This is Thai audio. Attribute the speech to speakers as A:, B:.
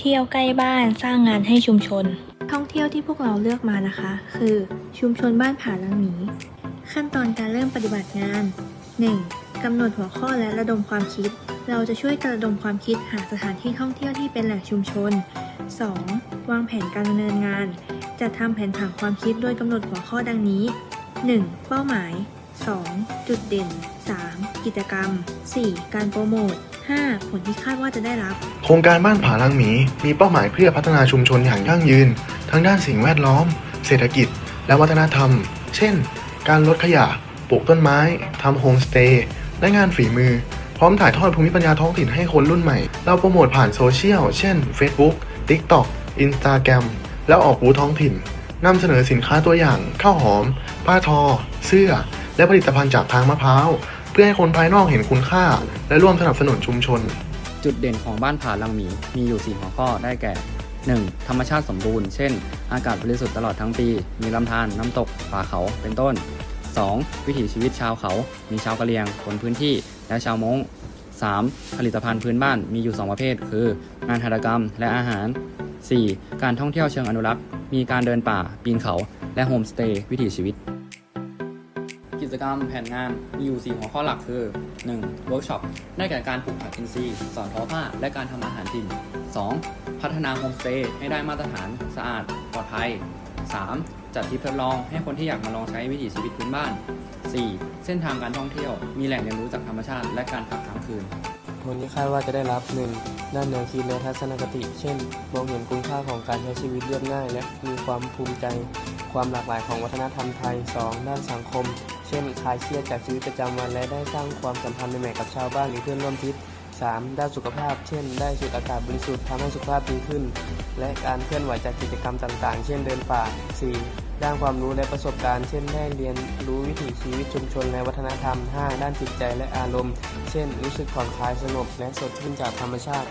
A: เที่ยวใกล้บ้านสร้างงานให้ชุมชน ท่องเที่ยวที่พวกเราเลือกมานะคะ คือชุมชนบ้านผาลังหมีขั้นตอนการเริ่มปฏิบัติงาน 1. กำหนดหัวข้อและระดมความคิด เราจะช่วยกระดมความคิดหาสถานที่ท่องเที่ยวที่เป็นแหล่งชุมชน 2. วางแผนการดำเนินงานจัดทำแผนผังความคิดโดยกำหนดหัวข้อดังนี้ 1. เป้าหมาย 2. จุดเด่น 3. กิจกรรม 4. การโปรโมท 5. ผลที่คาดว่าจะได้รับ
B: โครงการบ้านผาลังหมี มีเป้าหมายเพื่อพัฒนาชุมชนอย่างยั่งยืน ทั้งด้านสิ่งแวดล้อม เศรษฐกิจ และวัฒนธรรม เช่น การลดขยะ ปลูกต้นไม้ ทำโฮมสเตย์ และงานฝีมือ พร้อมถ่ายทอดภูมิปัญญาท้องถิ่นให้คนรุ่นใหม่ เราโปรโมทผ่านโซเชียล เช่น Facebook TikTok Instagram แล้วออกบูธท้องถิ่นนำเสนอสินค้าตัวอย่างข้าวหอม ผ้าทอ เสื้อ และผลิตภัณฑ์จากทางมะพร้าว พื่อให้คนภายนอกเห็นคุณค่า และร่วมสนับสนุนชุมชน
C: จุดเด่นของบ้านผาลังหมีมีอยู่ 4 หัวข้อได้แก่ 1. ธรรมชาติสมบูรณ์ เช่น อากาศบริสุทธิ์ตลอดทั้งปี มีลำธารน้ำตก ป่าเขา เป็นต้น 2. วิถีชีวิตชาวเขา มีชาวกะเหรี่ยง คนพื้นที่ และชาวมง้ง 3. ผลิตภัณฑ์พื้นบ้านมีอยู่ 2 ประเภท คือ งานหัตถกรรมและอาหาร 4. การท่องเที่ยวเชิงอนุรักษ์ มีการเดินป่า ปีนเขา และโฮมสเตย์วิถีชีวิต กิจกรรมแผนงานมีอยู่ 4 หัวข้อหลักคือ 1. เวิร์กช็อปได้แก่การปลูกผักอินทรีย์ สอนทอผ้า และการทำอาหารถิ่น 2. พัฒนาโฮมสเตย์ให้ได้มาตรฐานสะอาดปลอดภัย 3. จัดทริปทดลองให้คนที่อยากมาลองใช้วิถีชีวิตพื้นบ้าน 4. เส้นทางการท่องเที่ยว มีแหล่งเรียนรู้จากธรรมชาติ และการพักค้างคืน
D: ผลที่คาดว่าจะได้รับ 1. ด้านแนวคิดและทัศนคติ เช่น มองเห็นคุณค่าของการใช้ชีวิตเรียบง่าย และมีความภูมิใจ ความหลากหลายของวัฒนธรรมไทย 2. ด้านสังคม เช่นคลายเครียดจากชีวิตประจำวันและได้สร้างความสัมพันธ์ใหม่ๆกับชาวบ้านหรือเพื่อนร่วมทริป 3. ด้านสุขภาพ เช่น ได้สูดอากาศบริสุทธิ์ทำให้สุขภาพดีขึ้น และการเคลื่อนไหวจากกิจกรรมต่างๆ เช่นเดินป่า 4. ด้านความรู้และประสบการณ์ เช่น ได้เรียนรู้วิถีชีวิตชุมชนและวัฒนธรรม 5. ด้านจิตใจและอารมณ์ เช่น รู้สึกผ่อนคลายสงบและสดชื่นจากธรรมชาติ